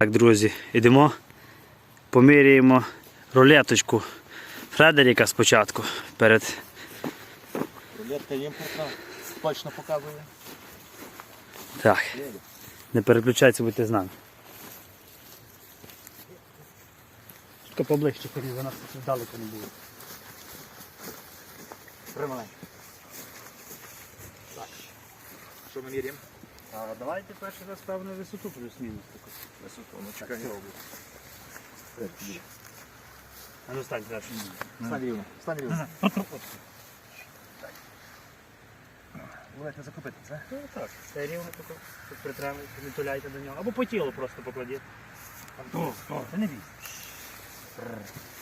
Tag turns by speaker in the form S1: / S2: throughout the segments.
S1: Так, друзі, йдемо, поміряємо рулеточку Фредеріка спочатку перед.
S2: Рулетка імпортна, точно показує.
S1: Так, не переключайтеся, будьте з нами. Тільки поближче, за нас тут далеко не було.
S2: Тримай. Так. Що ми міряємо?
S1: А давайте перший раз певну висоту плюс-мінус таку.
S2: Висоту, ну чекай.
S1: А ну стань краще.
S2: Стань рівно, стань рівно. Легко закупити це.
S1: Ну так, це рівно тако. Тут притримуйте, не туляйте до нього. Або по тілу просто покладіть. О, о, Ти не бійся.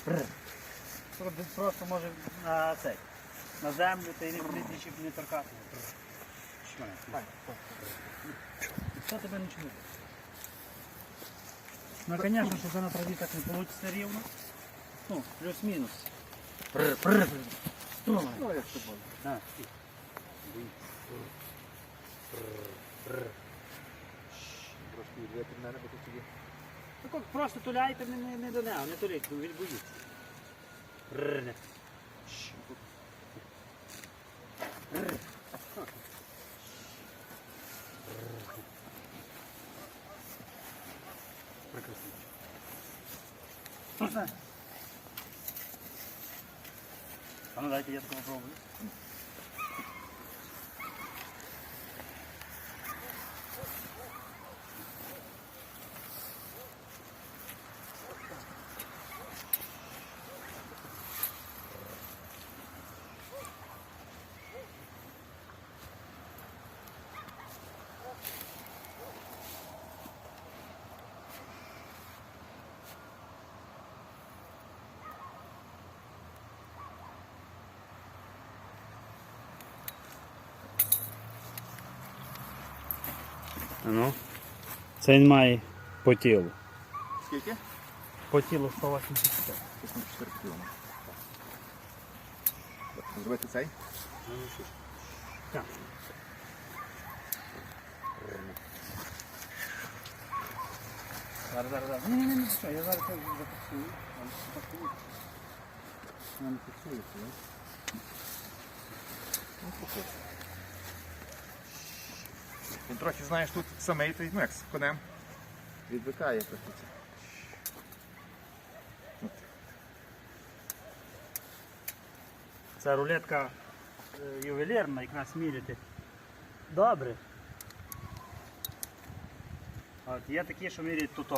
S1: Просто- може на цей. На землю та й не нічим не торкати. Шмаля. Що тебе не? Ну, звісно, що це на траві так не вийде рівно. Ну, плюс-мінус.
S2: Ну, як це буде.
S1: А,
S2: Трошки відвити в мене, бо тут.
S1: Так от просто туляйте не, не, не до нього, не туліть, він боїться. А ну дайте я такого пробую. Ну, це він має по тілу.
S2: Скільки?
S1: По тілу 185.
S2: 84 кілометри. Зробити цей?
S1: Так. Зараз, зараз, зараз. Ні, ні, ні, що, я зараз це. Я зафіксую. Не це.
S2: Ну, похоже. Він трохи, знаєш, тут самий той, ну як з конем. Відвикає трохи це.
S1: Це рулетка е, ювелірна, якраз міряти. Добре. От, є такі, що міряють тут.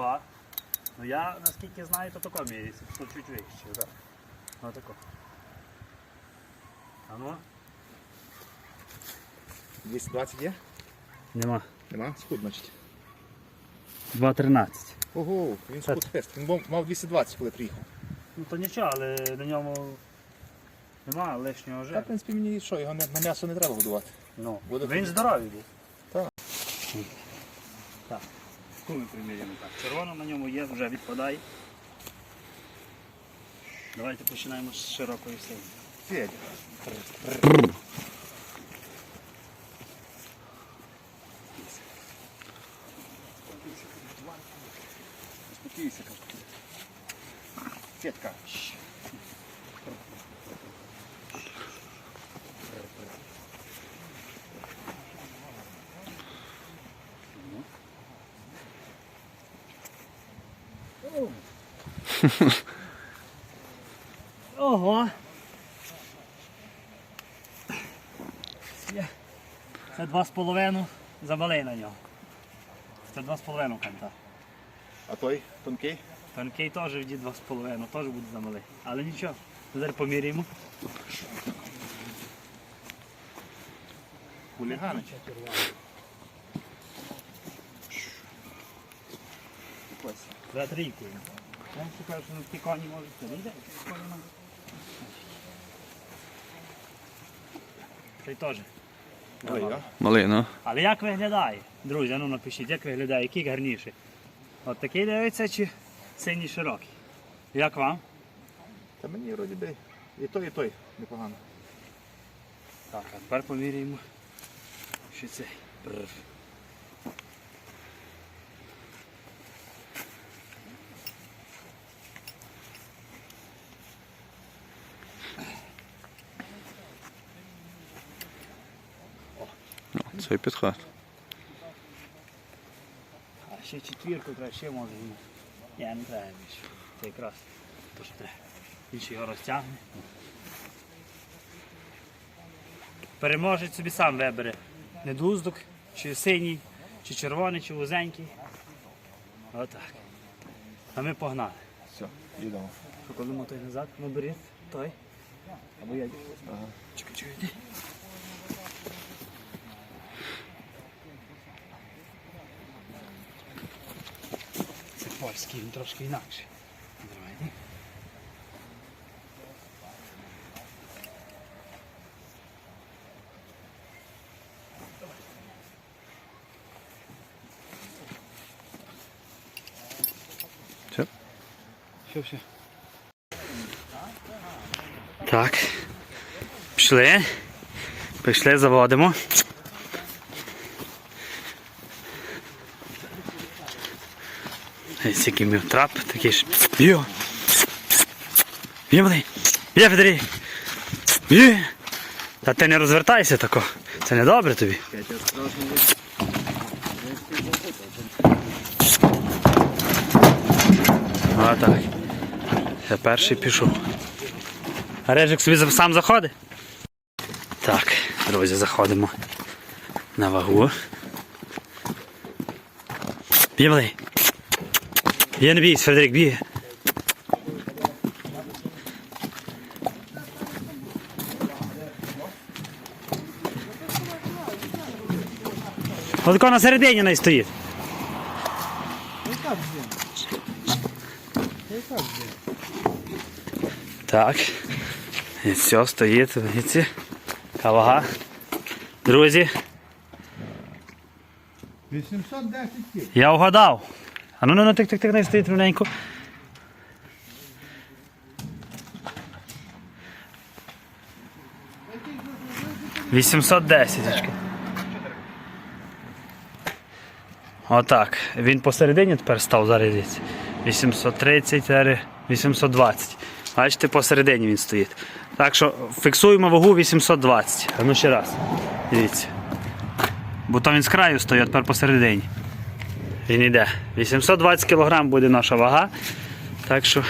S1: Ну я наскільки знаю, то тако міряється, то чуть вище. Так. Отако. А ну?
S2: 220 є?
S1: Нема.
S2: Нема? Схуд, значить.
S1: 2.13.
S2: Ого, він схуд фест. Він був- мав 220, коли приїхав.
S1: Ну то нічого, але на ньому нема лишнього
S2: Та, в
S1: жиру.
S2: принципі, мені що, його не- на м'ясо не треба годувати.
S1: Ну,
S2: Буде
S1: він
S2: тоді.
S1: здоровий був.
S2: Так.
S1: Так. Яку ми приміряємо так? Червоно на ньому є, вже відпадає. Давайте починаємо з широкої сили.
S2: Федя. Федька.
S1: Ого! Це два з половиною замалий на нього. Це два з половиною канта.
S2: А той тонкий?
S1: Тонкий теж з половиною, теж буде замалий. Але нічого, зараз поміряємо.
S2: Хулігани.
S1: За трійку. Я шукаю, що на ті коні можуть. Це йде? Цей теж.
S2: А?
S3: Малина.
S1: Але як виглядає? Друзі, ну напишіть, як виглядає, який гарніший. От такий дивиться чи cení široký. Jak vám?
S2: To mi rodi by. Je to, je to, je
S1: pohano. Tak, a pár pomírím. Všice. Prv.
S3: No, co
S1: je pětkrát? A ještě čtyřku, třeba. ještě možná. Я не треба більше. Це якраз то, що треба. Більше його розтягне. Переможець собі сам вибере. Недуздок, чи синій, чи червоний, чи вузенький. Отак. А ми погнали.
S2: Все, їдемо.
S1: Що коли ми той назад, ну беріть той. Або я. Чекай, чекай, йди. Польський, він трошки інакший. Давай, йди.
S3: Все.
S1: Все, все. Так. Пішли. Пішли, заводимо. Який мій трап, такий ж. Йо! Є, Федорій! Є! Та ти не розвертайся тако. Це не добре тобі. А так. Я перший пішов. А Режик собі сам заходить? Так, друзі, заходимо на вагу. Б'є не бійся, Фредерик, б'є. Ось на середині не стоїть. Так. І все, стоїть, дивіться. Кавага. Друзі,
S2: 810 кіл.
S1: я вгадав. А ну ну ну тик тик тик не стоїть рівненько. Вісімсот. Отак. Він посередині тепер став зараз. 830, 820. Бачите, посередині він стоїть. Так що фіксуємо вагу 820. А ну ще раз. Дивіться. Бо там він з краю стоїть, тепер посередині. Він йде. 820 кг буде наша вага. Так що